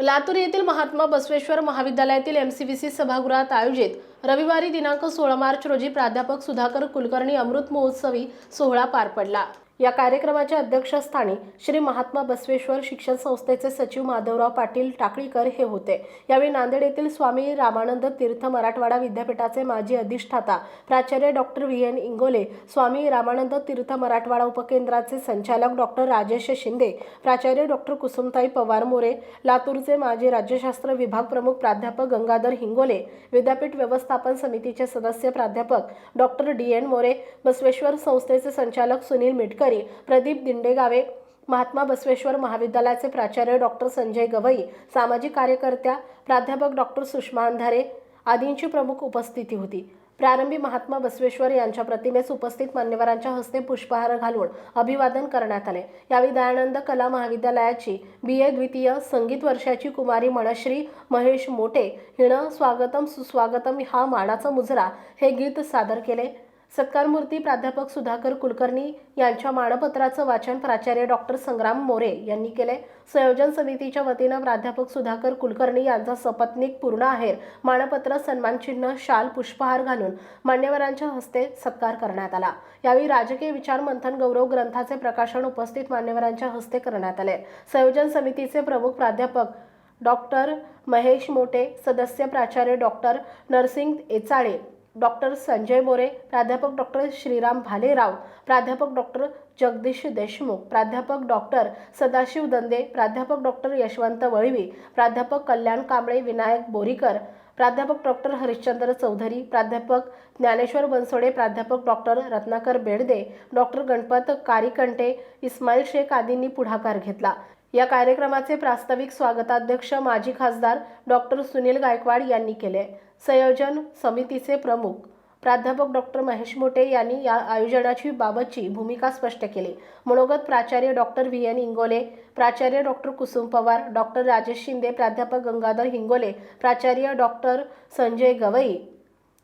लातूर येथील महात्मा बसवेश्वर महाविद्यालयातील M C B C सभागृहात आयोजित रविवारी दिनांक सोळा मार्च रोजी प्राध्यापक सुधाकर कुलकर्णी अमृत महोत्सवी सोहळा पार पडला. या कार्यक्रमाच्या अध्यक्षस्थानी श्री महात्मा बसवेश्वर शिक्षण संस्थेचे सचिव माधवराव पाटील टाकळीकर हे होते. यावेळी नांदेड येथील स्वामी रामानंद तीर्थ मराठवाडा विद्यापीठाचे माजी अधिष्ठाता प्राचार्य doctor V. N. Ingole Swami Ramanand Teerth Marathwada उपकेंद्राचे संचालक डॉक्टर राजेश शिंदे प्राचार्य डॉक्टर कुसुमताई पवार मोरे लातूरचे माजी राज्यशास्त्र विभाग प्रमुख प्राध्यापक गंगाधर हिंगोले विद्यापीठ व्यवस्थापन समितीचे सदस्य प्राध्यापक doctor D. N. More Basaveshwar संस्थेचे संचालक सुनील मिटकर अधिकारी प्रदीप दिंडेगावे महात्मा बसवेश्वर महाविद्यालयाचे प्राचार्य डॉक्टर संजय गवई सामाजिक कार्यकर्त्या प्राध्यापक डॉक्टर सुषमा अंधारे आदींची प्रमुख उपस्थिती होती. प्रारंभी महात्मा बसवेश्वर यांच्या प्रतिमेस उपस्थित मान्यवरांच्या हस्ते पुष्पहार घालून अभिवादन करण्यात आले. यावेळी दयानंद कला महाविद्यालयाची बी ए द्वितीय संगीत वर्षाची कुमारी मनश्री महेश मोटे हिनं स्वागतम सुस्वागतम हा मानाचा मुजरा हे गीत सादर केले. सत्कारमूर्ती प्राध्यापक सुधाकर कुलकर्णी यांच्या मानपत्राचं वाचन प्राचार्य डॉक्टर संग्राम मोरे यांनी केले संयोजन समितीच्या वतीनं प्राध्यापक सुधाकर कुलकर्णी यांचा सपत्नीक पूर्ण आहेर मानपत्र सन्मानचिन्ह शाल पुष्पहार घालून मान्यवरांच्या हस्ते सत्कार करण्यात आला. यावेळी राजकीय विचार मंथन गौरव ग्रंथाचे प्रकाशन उपस्थित मान्यवरांच्या हस्ते करण्यात आले. संयोजन समितीचे प्रमुख प्राध्यापक डॉक्टर महेश मोटे सदस्य प्राचार्य डॉक्टर नरसिंग एचाळे डॉक्टर संजय मोरे प्राध्यापक डॉक्टर श्रीराम भालेराव प्राध्यापक डॉक्टर जगदीश देशमुख प्राध्यापक डॉक्टर सदाशिव दंदे प्राध्यापक डॉक्टर यशवंत वळवी प्राध्यापक कल्याण कांबळे विनायक बोरीकर प्राध्यापक डॉक्टर हरिश्चंद्र चौधरी प्राध्यापक ज्ञानेश्वर बनसोडे प्राध्यापक डॉक्टर रत्नाकर बेडदे डॉक्टर गणपत कारिकंटे इस्माईल शेख आदींनी पुढाकार घेतला. या कार्यक्रमाचे प्रास्ताविक स्वागताध्यक्ष माजी खासदार डॉक्टर सुनील गायकवाड यांनी केले. संयोजन समितीचे प्रमुख प्राध्यापक डॉक्टर महेश मोटे यांनी या आयोजनाची बाबतची भूमिका स्पष्ट केली. मनोगत प्राचार्य डॉक्टर व्ही. एन. इंगोले प्राचार्य डॉक्टर कुसुम पवार डॉक्टर राजेश शिंदे प्राध्यापक गंगाधर हिंगोले प्राचार्य डॉक्टर संजय गवई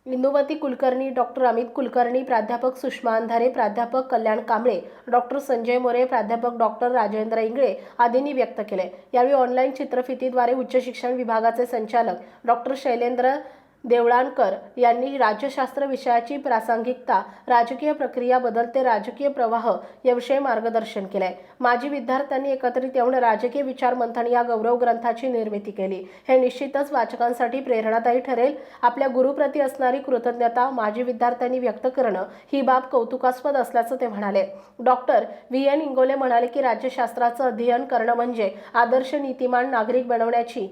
इंदुमती कुलकर्णी डॉक्टर अमित कुलकर्णी प्राध्यापक सुषमा अंधारे प्राध्यापक कल्याण कांबळे डॉक्टर संजय मोरे प्राध्यापक डॉक्टर राजेंद्र इंगळे आदींनी व्यक्त केले. यावेळी ऑनलाईन चित्रफितीद्वारे उच्च शिक्षण विभागाचे संचालक डॉक्टर शैलेंद्र देवळाणकर यांनी राज्यशास्त्र विषयाची प्रासंगिकता राजकीय प्रक्रिया बदलते राजकीय प्रवाह याविषयी मार्गदर्शन केलंय. माजी विद्यार्थ्यांनी एकत्रित येऊन राजकीय विचार मंथन या गौरव ग्रंथाची निर्मिती केली. हे निश्चितच वाचकांसाठी प्रेरणादायी ठरेल. आपल्या गुरुप्रती असणारी कृतज्ञता माजी विद्यार्थ्यांनी व्यक्त करणं ही बाब कौतुकास्पद असल्याचं ते म्हणाले. Doctor V. एन. इंगोले म्हणाले की राज्यशास्त्राचं अध्ययन करणं म्हणजे आदर्श नीतिमान नागरिक बनवण्याची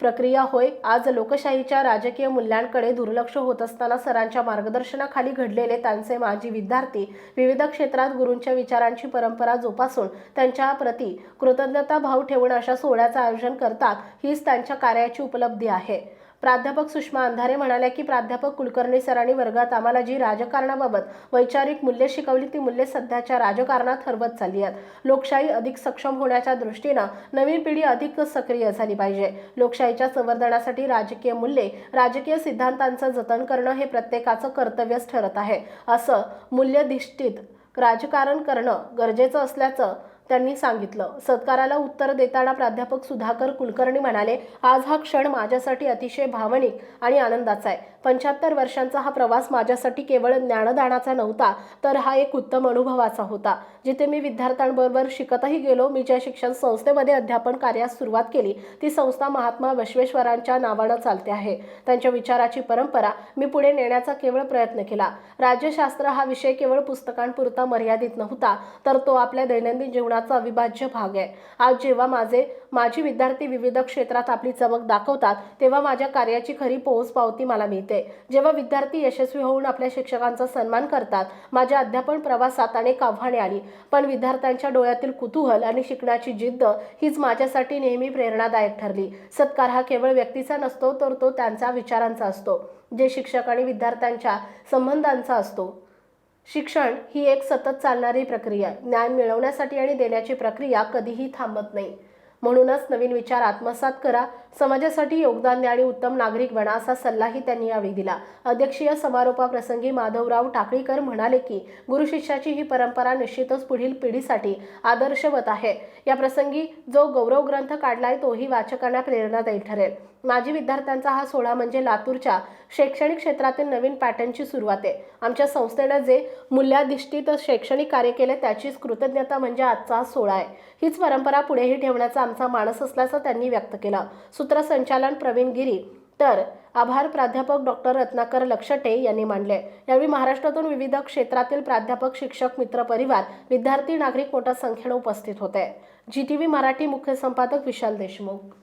प्रक्रिया होय. आज लोकशाहीच्या राजकीय मूल्यांकडे दुर्लक्ष होत असताना सरांच्या मार्गदर्शनाखाली घडलेले त्यांचे माजी विद्यार्थी विविध क्षेत्रात गुरूंच्या विचारांची परंपरा जोपासून त्यांच्या प्रती कृतज्ञता भाव ठेवून अशा सोहळ्याचं आयोजन करतात हीच त्यांच्या कार्याची उपलब्धी आहे. प्राध्यापक सुषमा अंधारे म्हणाल्या की प्राध्यापक कुलकर्णी सरांनी वर्गात आम्हाला जी राजकारणाबाबत वैचारिक मूल्य शिकवली ती मूल्ये सध्याच्या राजकारणात हरवत चालली आहेत. लोकशाही अधिक सक्षम होण्याच्या दृष्टीनं नवीन पिढी अधिक सक्रिय झाली पाहिजे. लोकशाहीच्या संवर्धनासाठी राजकीय मूल्ये राजकीय सिद्धांतांचं जतन करणं हे प्रत्येकाचं कर्तव्यच ठरत आहे. असं मूल्यधिष्ठित राजकारण करणं गरजेचं असल्याचं त्यांनी सांगितलं. सत्काराला उत्तर देताना प्राध्यापक सुधाकर कुलकर्णी म्हणाले आज हा क्षण माझ्यासाठी अतिशय भावनिक आणि आनंदाचा आहे. पंच्याहत्तर वर्षांचा हा प्रवास माझ्यासाठी केवळ ज्ञानदानाचा नव्हता तर हा एक उत्तम अनुभवाचा होता. जिथे मी विद्यार्थ्यांबरोबर शिकतही गेलो मी ज्या शिक्षण संस्थेमध्ये अध्यापन कार्यास सुरुवात केली ती संस्था महात्मा बसवेश्वरांच्या नावानं चालते आहे. त्यांच्या विचाराची परंपरा मी पुढे नेण्याचा केवळ प्रयत्न केला. राज्यशास्त्र हा विषय केवळ पुस्तकांपुरता मर्यादित नव्हता तर तो आपल्या दैनंदिन जीवनात जीवनाचा अविभाज्य भाग आहे. आज जेव्हा माझे माझी विद्यार्थी विविध क्षेत्रात आपली चमक दाखवतात तेव्हा माझ्या कार्याची खरी पोहोच पावती मला मिळते. जेव्हा विद्यार्थी यशस्वी होऊन आपल्या शिक्षकांचा सन्मान करतात माझ्या अध्यापन प्रवासात अनेक आव्हाने आली. पण विद्यार्थ्यांच्या डोळ्यातील कुतूहल आणि शिकण्याची जिद्द हीच माझ्यासाठी नेहमी प्रेरणादायक ठरली. सत्कार हा केवळ व्यक्तीचा नसतो तर तो त्यांचा विचारांचा असतो. जे शिक्षक आणि विद्यार्थ्यांच्या संबंधांचा असतो. शिक्षण ही एक सतत चालणारी प्रक्रिया आहे. ज्ञान मिळवण्यासाठी आणि देण्याची प्रक्रिया कधीही थांबत नाही म्हणूनच नवीन विचार आत्मसात करा समाजासाठी योगदान द्या आणि उत्तम नागरिक बना असा सल्लाही त्यांनी यावेळी दिला. अध्यक्षीय समारोपाप्रसंगी माधवराव टाकळीकर म्हणाले की गुरु शिष्याची ही परंपरा निश्चितच पुढील पिढीसाठी आदर्शवत आहे. या प्रसंगी जो गौरव ग्रंथ काढलाय तोही वाचकांना प्रेरणादायी ठरेल. माजी विद्यार्थ्यांचा हा सोहळा म्हणजे लातूरच्या शैक्षणिक क्षेत्रातील नवीन पॅटर्नची सुरुवात आहे. आमच्या संस्थेनं जे मूल्याधिष्ठित शैक्षणिक कार्य केले त्याचीच कृतज्ञता म्हणजे आजचा सोहळा आहे. हीच परंपरा पुढेही ठेवण्याचा आमचा मानस असल्याचं त्यांनी व्यक्त केलं. सूत्रसंचालन प्रवीण गिरी. तर आभार प्राध्यापक डॉक्टर रत्नाकर लक्षटे यांनी मांडले. यावेळी महाराष्ट्रातून विविध क्षेत्रातील प्राध्यापक शिक्षक मित्र परिवार विद्यार्थी नागरिक मोठ्या संख्येने उपस्थित होते. जी टी व्ही मराठी मुख्य संपादक विशाल देशमुख.